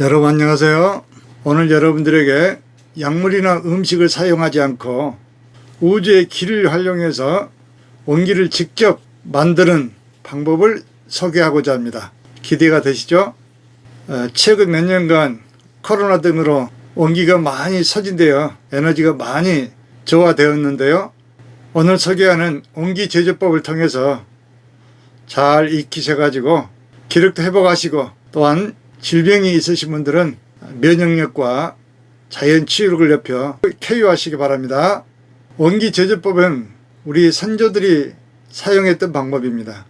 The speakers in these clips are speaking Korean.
여러분 안녕하세요. 오늘 여러분들에게 약물이나 음식을 사용하지 않고 우주의 기를 활용해서 원기를 직접 만드는 방법을 소개하고자 합니다. 기대가 되시죠? 어, 최근 몇 년간 코로나 등으로 원기가 많이 소진되어 에너지가 많이 저하되었는데요. 오늘 소개하는 원기 제조법을 통해서 잘 익히셔가지고 기력도 회복하시고 또한 질병이 있으신 분들은 면역력과 자연 치유력을 높여 쾌유하시기 바랍니다. 원기 제조법은 우리 선조들이 사용했던 방법입니다.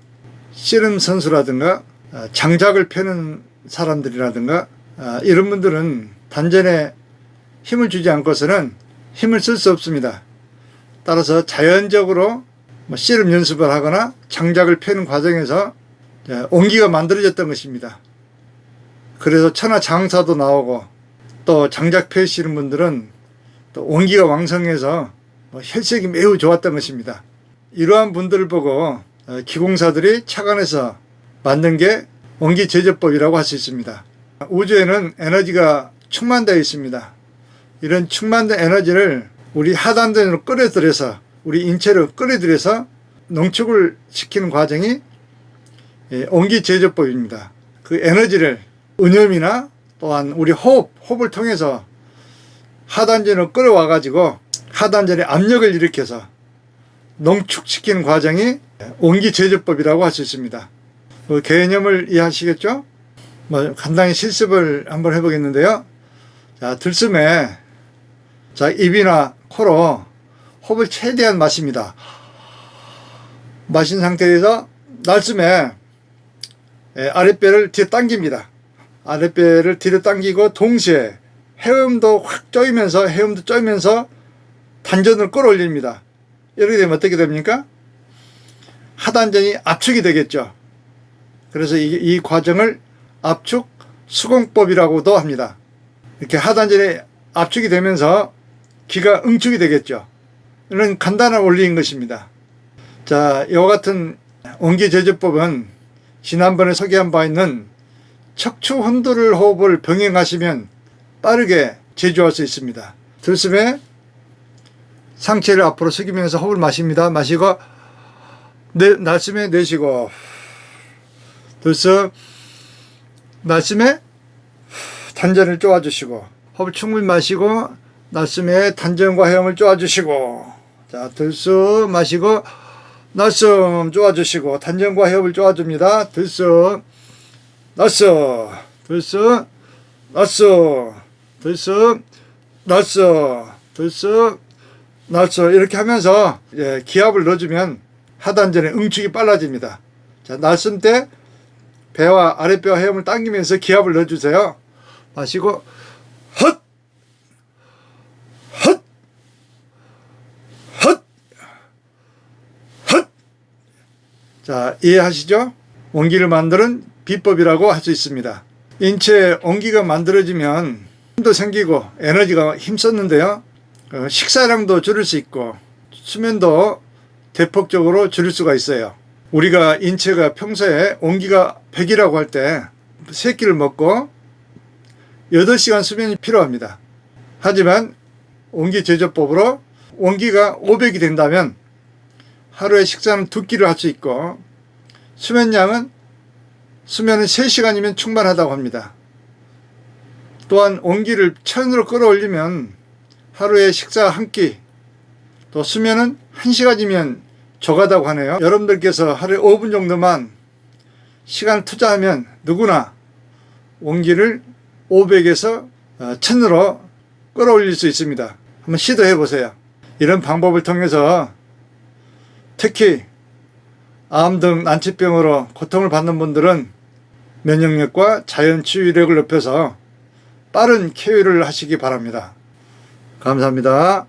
씨름 선수라든가 아, 장작을 펴는 사람들이라든가 아, 이런 분들은 단전에 힘을 주지 않고서는 힘을 쓸 수 없습니다. 따라서 자연적으로 뭐 씨름 연습을 하거나 장작을 펴는 과정에서 자, 온기가 만들어졌던 것입니다. 그래서 천하 장사도 나오고 또 장작 펴시는 분들은 또 온기가 왕성해서 뭐 혈색이 매우 좋았던 것입니다. 이러한 분들을 보고 어, 기공사들이 착안해서 만든 게 원기 제조법이라고 할 수 있습니다. 우주에는 에너지가 충만되어 있습니다. 이런 충만된 에너지를 우리 하단전으로 끌어들여서 우리 인체로 끌어들여서 농축을 시키는 과정이 예, 온기 제조법입니다. 그 에너지를 은염이나 또한 우리 호흡, 호흡을 통해서 하단전으로 끌어와 가지고 하단전에 압력을 일으켜서 농축시키는 과정이 온기 제조법이라고 할 수 있습니다. 그 개념을 이해하시겠죠? 뭐 간단히 실습을 한번 해보겠는데요. 자, 들숨에 자 입이나 코로 호흡을 최대한 마십니다. 마신 상태에서 날숨에 예, 아랫배를 뒤에 당깁니다. 아랫배를 뒤로 당기고 동시에 해음도 확 쪼이면서 해음도 쪼이면서 단전을 끌어올립니다. 이렇게 되면 어떻게 됩니까? 하단전이 압축이 되겠죠. 그래서 이, 이 과정을 압축 수공법이라고도 합니다. 이렇게 하단전이 압축이 되면서 기가 응축이 되겠죠. 이런 간단한 원리인 것입니다. 자, 이와 같은 온기 제조법은 지난번에 소개한 바 있는 척추 흔들 호흡을 병행하시면 빠르게 제조할 수 있습니다. 들숨에 상체를 앞으로 숙이면서 호흡을 마십니다. 마시고 내, 날숨에 내쉬고. 들숨 날숨에 단전을 쪼아주시고 호흡을 충분히 마시고 날숨에 단전과 해음을 쪼아주시고. 자 들숨 마시고 날숨 쪼아주시고 단전과 해음을 쪼아줍니다. 들숨 날숨 들숨 날숨 들숨 날숨 들숨 날숨 이렇게 하면서 예, 기압을 넣어주면 하단전에 응축이 빨라집니다. 자 날숨 때 배와 아랫배와 해음을 당기면서 기압을 넣어주세요. 마시고 헛! 헛, 헛, 헛. 자, 이해하시죠? 원기를 만드는 비법이라고 할 수 있습니다. 인체에 원기가 만들어지면 힘도 생기고 에너지가 힘썼는데요. 어, 식사량도 줄일 수 있고 수면도 대폭적으로 줄일 수가 있어요. 우리가 인체가 평소에 원기가 100이라고 할 때 세 끼를 먹고 8시간 수면이 필요합니다. 하지만 원기 제조법으로 원기가 500이 된다면 하루에 식사는 두 끼를 할 수 있고 수면량은 수면은 3시간이면 충분하다고 합니다. 또한 원기를 천으로 끌어올리면 하루에 식사 한 끼, 또 수면은 1시간이면 적하다고 하네요. 여러분들께서 하루에 5분 정도만 시간 투자하면 누구나 원기를 500에서 1000으로 끌어올릴 수 있습니다. 한번 시도해 보세요. 이런 방법을 통해서 특히 암 등 난치병으로 고통을 받는 분들은 면역력과 자연 치유력을 높여서 빠른 쾌유를 하시기 바랍니다. 감사합니다.